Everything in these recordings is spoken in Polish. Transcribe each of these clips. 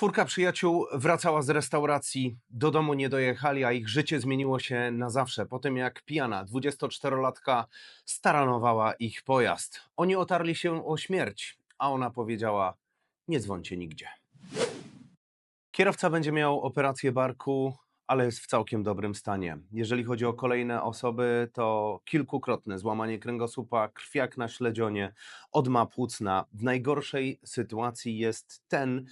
Czwórka przyjaciół wracała z restauracji, do domu nie dojechali, a ich życie zmieniło się na zawsze po tym, jak pijana 24-latka staranowała ich pojazd. Oni otarli się o śmierć, a ona powiedziała: Nie dzwońcie nigdzie. Kierowca będzie miał operację barku, ale jest w całkiem dobrym stanie. Jeżeli chodzi o kolejne osoby, to kilkukrotne złamanie kręgosłupa, krwiak na śledzionie, odma płucna. W najgorszej sytuacji jest ten,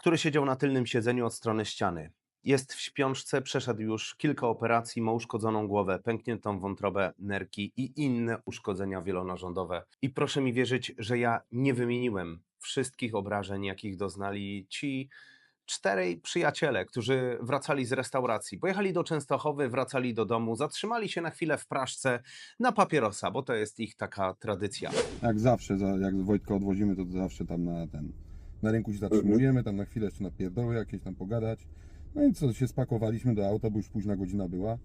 który siedział na tylnym siedzeniu od strony ściany. Jest w śpiączce, przeszedł już kilka operacji, ma uszkodzoną głowę, pękniętą wątrobę, nerki i inne uszkodzenia wielonarządowe. I proszę mi wierzyć, że ja nie wymieniłem wszystkich obrażeń, jakich doznali ci czterej przyjaciele, którzy wracali z restauracji. Pojechali do Częstochowy, wracali do domu, zatrzymali się na chwilę w Praszce na papierosa, bo to jest ich taka tradycja. Jak zawsze, za- jak Wojtka odwozimy, to zawsze tam na ten, na rynku się zatrzymujemy, tam na chwilę jeszcze na pierdoły jakieś tam pogadać. No i co, się spakowaliśmy do auta, bo już późna godzina była.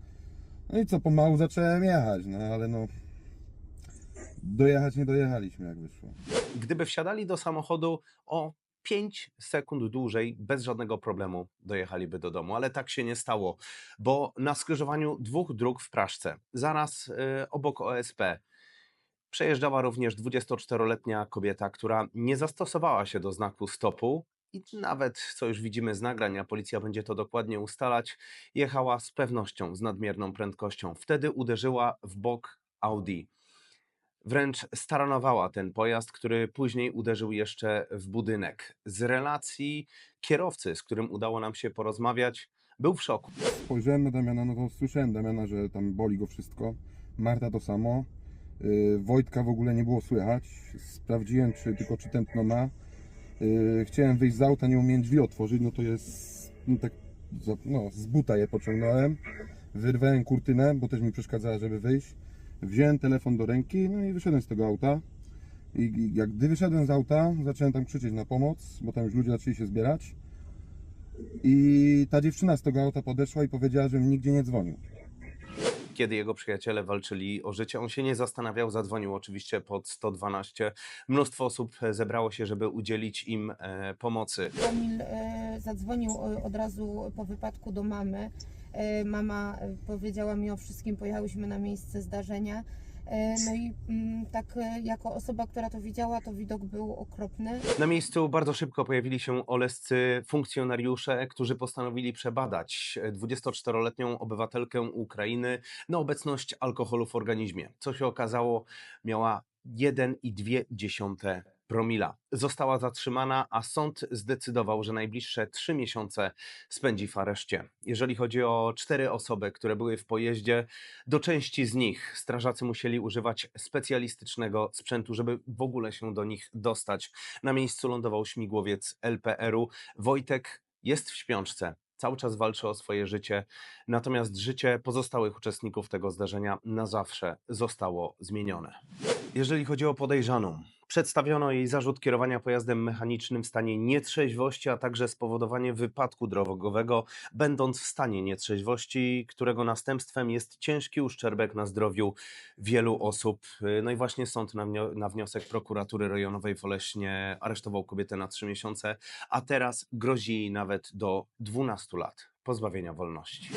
No i co, pomału zacząłem jechać, no ale no, dojechać nie dojechaliśmy jak wyszło. Gdyby wsiadali do samochodu o 5 sekund dłużej, bez żadnego problemu dojechaliby do domu, ale tak się nie stało, bo na skrzyżowaniu dwóch dróg w Praszce, zaraz y, obok OSP, przejeżdżała również 24-letnia kobieta, która nie zastosowała się do znaku stopu i nawet, co już widzimy z nagrań, a policja będzie to dokładnie ustalać, jechała z pewnością z nadmierną prędkością. Wtedy uderzyła w bok Audi. Wręcz staranowała ten pojazd, który później uderzył jeszcze w budynek. Z relacji kierowcy, z którym udało nam się porozmawiać, był w szoku. Spojrzałem na Damiana, no to słyszałem Damiana, że tam boli go wszystko. Marta to samo. Yy, Wojtka w ogóle nie było słychać. Sprawdziłem, czy tylko czy tętno ma. Yy, chciałem wyjść z auta, nie umiem drzwi otworzyć, no to jest no tak, no, z buta je pociągnąłem. Wyrwałem kurtynę, bo też mi przeszkadzała, żeby wyjść. Wziąłem telefon do ręki, no i wyszedłem z tego auta. I jak gdy wyszedłem z auta, zacząłem tam krzyczeć na pomoc, bo tam już ludzie zaczęli się zbierać. I ta dziewczyna z tego auta podeszła i powiedziała, żebym nigdzie nie dzwonił. Kiedy jego przyjaciele walczyli o życie, on się nie zastanawiał, zadzwonił oczywiście pod 112. Mnóstwo osób zebrało się, żeby udzielić im e, pomocy. Kamil e, zadzwonił e, od razu po wypadku do mamy. E, Mama e, powiedziała mi o wszystkim, pojechałyśmy na miejsce zdarzenia. E, No i mm, tak e, jako osoba, która to widziała, to widok był okropny. Na miejscu bardzo szybko pojawili się olescy funkcjonariusze, którzy postanowili przebadać 24-letnią obywatelkę Ukrainy na obecność alkoholu w organizmie. Co się okazało, miała 1,2 promila. Została zatrzymana, a sąd zdecydował, że najbliższe trzy miesiące spędzi w areszcie. Jeżeli chodzi o cztery osoby, które były w pojeździe, do części z nich strażacy musieli używać specjalistycznego sprzętu, żeby w ogóle się do nich dostać. Na miejscu lądował śmigłowiec LPR-u. Wojtek jest w śpiączce. Cały czas walczy o swoje życie, natomiast życie pozostałych uczestników tego zdarzenia na zawsze zostało zmienione. Jeżeli chodzi o podejrzaną, przedstawiono jej zarzut kierowania pojazdem mechanicznym w stanie nietrzeźwości, a także spowodowanie wypadku drogowego, będąc w stanie nietrzeźwości, którego następstwem jest ciężki uszczerbek na zdrowiu wielu osób. No i właśnie sąd na, wnio- na wniosek prokuratury rejonowej w Oleśnie aresztował kobietę na 3 miesiące, a teraz grozi jej nawet do 12 lat pozbawienia wolności.